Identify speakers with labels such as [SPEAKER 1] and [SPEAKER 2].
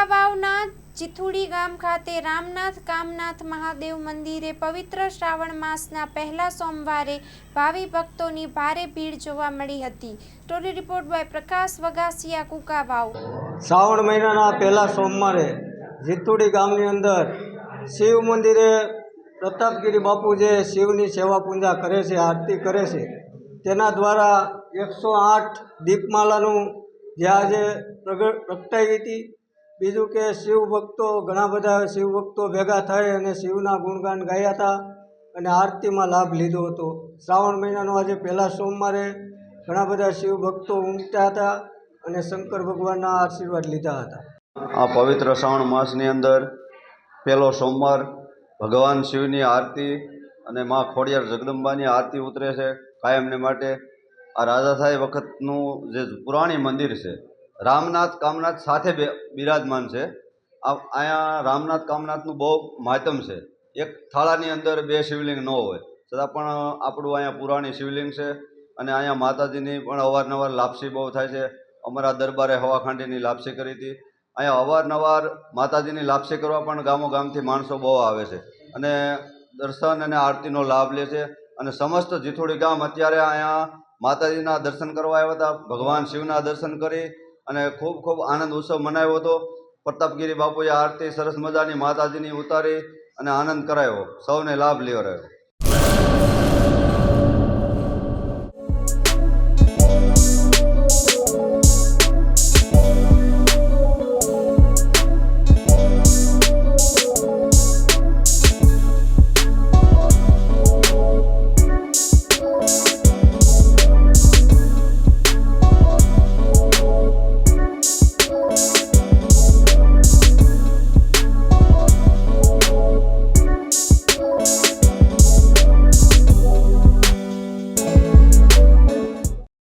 [SPEAKER 1] કુકાવાવના ચિથુડી ગામ ખાતે રામનાથ કામનાથ મહાદેવ મંદિરે પવિત્ર શ્રાવણ માસના પહેલા સોમવારે ભાવિ ભક્તોની ભારે ભીડ જોવા મળી હતી. Story report by Prakash Vagasiya Kukavav.
[SPEAKER 2] Shravan મહિનાના પહેલા સોમવારે જીતુડી ગામની અંદર શિવ મંદિરે પ્રતાપગીરી બાપુ જે શિવની સેવા પૂજા કરે છે, આરતી કરે છે. તેના દ્વારા એકસો આઠ દીપમાલાનું જે આજે પ્રગ- પ્રગટાવી હતી. બીજું કે શિવ ભક્તો, ઘણા બધા શિવ ભક્તો ભેગા થઈ અને શિવના ગુણગાન ગાયા હતા અને આરતીમાં લાભ લીધો હતો. શ્રાવણ મહિનાનો આજે પહેલા સોમવારે ઘણા બધા શિવ ભક્તો ઉમટ્યા હતા અને શંકર ભગવાનના આશીર્વાદ લીધા હતા.
[SPEAKER 3] આ પવિત્ર શ્રાવણ માસની અંદર પહેલો સોમવાર ભગવાન શિવની આરતી અને મા ખોડિયાર જગદંબાની આરતી ઉતરે છે. કાયમને માટે આ રાજાશાહી વખતનું જે પુરાણી મંદિર છે રામનાથ કામનાથ સાથે બિરાજમાન છે. અહીંયા રામનાથ કામનાથનું બહુ મહાત્મ છે. એક થાળાની અંદર બે શિવલિંગ ન હોય. છતાં પણ આપણું અહીંયા પુરાણી શિવલિંગ છે અને અહીંયા માતાજીની પણ અવારનવાર લાપસી બહુ થાય છે. અમારા દરબારે હવાખાંડીની લાપસી કરી હતી. અહીંયા અવારનવાર માતાજીની લાપસી કરવા પણ ગામો ગામથી માણસો બહુ આવે છે અને દર્શન અને આરતીનો લાભ લે છે અને સમસ્ત જીથોડી ગામ અત્યારે અહીંયા માતાજીના દર્શન કરવા આવ્યા હતા. ભગવાન શિવના દર્શન કરી અને ખૂબ ખૂબ આનંદ ઉત્સવ મનાવ્યો હતો. પ્રતાપગીરી બાપુએ આરતી સરસ મજાની માતાજીની ઉતારી અને આનંદ કરાયો સૌને લાભ લેવો રહ્યો